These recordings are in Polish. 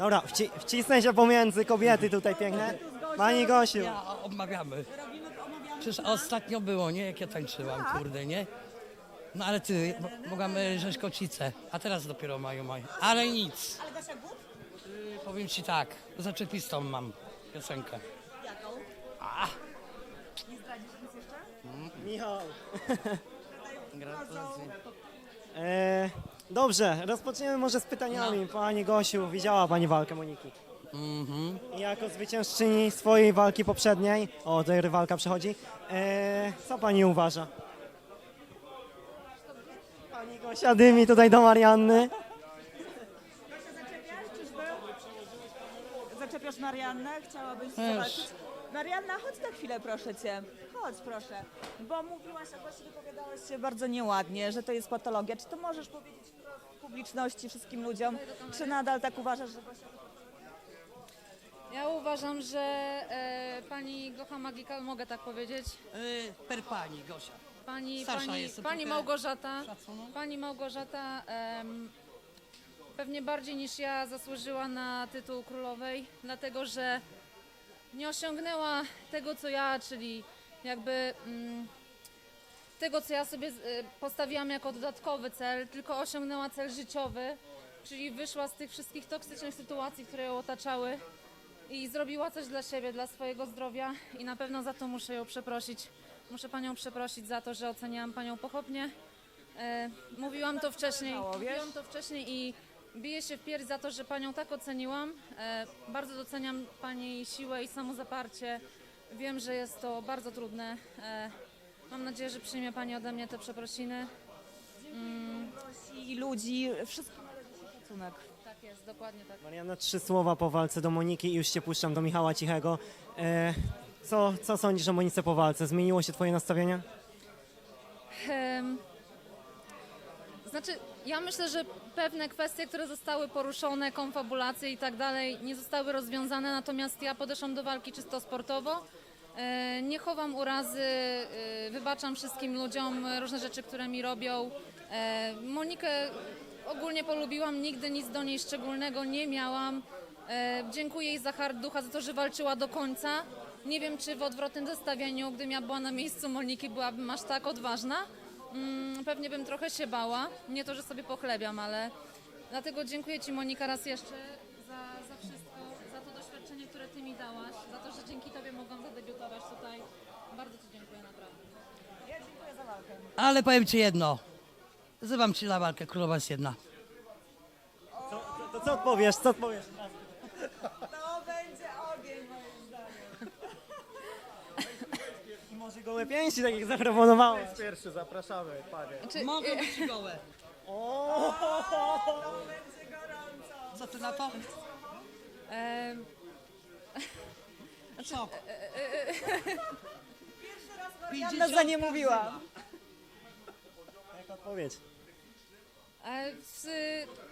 Dobra, wci wcisnę się pomiędzy kobiety tutaj piękne. Pani Gosiu, Ja omawiamy. Przecież ostatnio było, nie? Jak ja tańczyłam, kurde, nie? No ale ty, mo- mogamy wziąć kocicę, a teraz dopiero mają mają. Ale nic. Ale Gosia Gut? Y, Powiem ci tak, zaczepistą mam piosenkę. Jaką? Nie zdradzisz nic jeszcze? Michał. Gratulacje. E, dobrze, rozpoczniemy może z pytaniami. Pani Gosiu, widziała Pani walkę Moniki? Mhm. I Jako zwyciężczyni swojej walki poprzedniej, o, tutaj rywalka przechodzi, e, co Pani uważa? Pani Gosia dymi tutaj do Marianny. Gosia, zaczepiasz? Czyżby? Zaczepiasz Mariannę? Chciałabyś zobaczyć? Marianna, chodź na chwilę, proszę cię. Chodź, proszę. Bo mówiłaś, a właśnie wypowiadałaś się bardzo nieładnie, że to jest patologia. Czy to możesz powiedzieć wprost publiczności, wszystkim ludziom? Czy nadal tak uważasz, że Gosia... Ja uważam, że e, pani Gocha Magical, mogę tak powiedzieć, Y, Per pani, Gosia. pani, Starsza pani, jestem pani trochę. Małgorzata, pani Małgorzata em, pewnie bardziej niż ja zasłużyła na tytuł królowej, dlatego że nie osiągnęła tego, co ja, czyli jakby mm, tego, co ja sobie e, postawiłam jako dodatkowy cel, tylko osiągnęła cel życiowy, czyli wyszła z tych wszystkich toksycznych sytuacji, które ją otaczały i zrobiła coś dla siebie, dla swojego zdrowia i na pewno za to muszę ją przeprosić. Muszę panią przeprosić za to, że oceniałam panią pochopnie. E, mówiłam to wcześniej, mówiłam to wcześniej i biję się w pierś za to, że panią tak oceniłam. E, bardzo doceniam pani siłę i samozaparcie. Wiem, że jest to bardzo trudne. E, mam nadzieję, że przyjmie pani ode mnie te przeprosiny. Gosi i ludzi, wszystkim należy się szacunek. Tak jest, dokładnie tak. Marianna, trzy słowa po walce do Moniki i już Cię puszczam do Michała Cichego. E, co, co sądzisz o Monice po walce? Zmieniło się Twoje nastawienie? Em, Znaczy, ja myślę, że pewne kwestie, które zostały poruszone, konfabulacje i tak dalej, nie zostały rozwiązane, natomiast ja podeszłam do walki czysto sportowo. E, Nie chowam urazy, e, wybaczam wszystkim ludziom różne rzeczy, które mi robią. E, Monikę ogólnie polubiłam, nigdy nic do niej szczególnego nie miałam. Dziękuję jej za hard ducha, za to, że walczyła do końca. Nie wiem, czy w odwrotnym zestawieniu, gdybym ja była na miejscu Moniki, byłabym aż tak odważna. Mm, pewnie bym trochę się bała. Nie to, że sobie pochlebiam, ale dlatego dziękuję Ci Monika raz jeszcze za, za wszystko, za to doświadczenie, które Ty mi dałaś, za to, że dzięki Tobie mogłam zadebiutować tutaj. Bardzo Ci dziękuję naprawdę. Ja dziękuję za walkę. Ale powiem ci jedno. Wzywam ci na walkę, królowa jest jedna. To, to co odpowiesz? Co odpowiesz? Może gołe pięści, tak jak zaproponowałeś. Pierwszy, zapraszamy, panie. Czy, Mogą być gołe. To będzie gorąco. Co ty na to? em, Co? Pierwszy raz Marianna za nie mówiła. Jaka odpowiedź? E,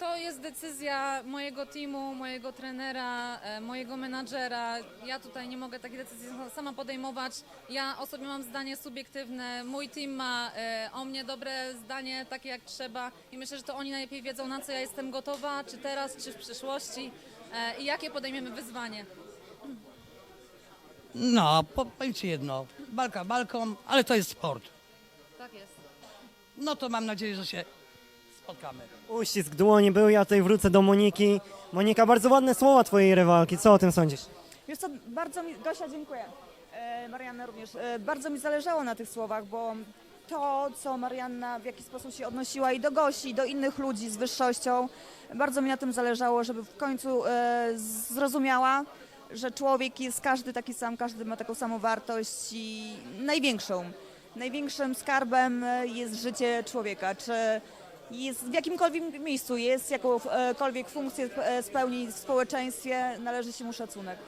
To jest decyzja mojego teamu, mojego trenera, e, mojego menadżera. Ja tutaj nie mogę takiej decyzji sama podejmować. Ja osobie mam zdanie subiektywne, mój team ma e, o mnie dobre zdanie, takie jak trzeba i myślę, że to oni najlepiej wiedzą, na co ja jestem gotowa, czy teraz, czy w przyszłości i jakie podejmiemy wyzwanie. No, po- powiem ci jedno. Balka balką, ale to jest sport. Tak jest. No to mam nadzieję, że się spotkamy. Uścisk dłoni był, ja tutaj wrócę do Moniki. Monika, bardzo ładne słowa Twojej rywalki. Co o tym sądzisz? Wiesz co, bardzo mi, Gosia, dziękuję. E, Marianna również. E, bardzo mi zależało na tych słowach, bo to, co Marianna w jaki sposób się odnosiła i do Gosi, i do innych ludzi z wyższością, bardzo mi na tym zależało, żeby w końcu e, zrozumiała, że człowiek jest każdy taki sam, każdy ma taką samą wartość i największą. Największym skarbem e, jest życie człowieka. Czy jest w jakimkolwiek miejscu jest, jakąkolwiek funkcję e, spełni w społeczeństwie, należy się mu szacunek.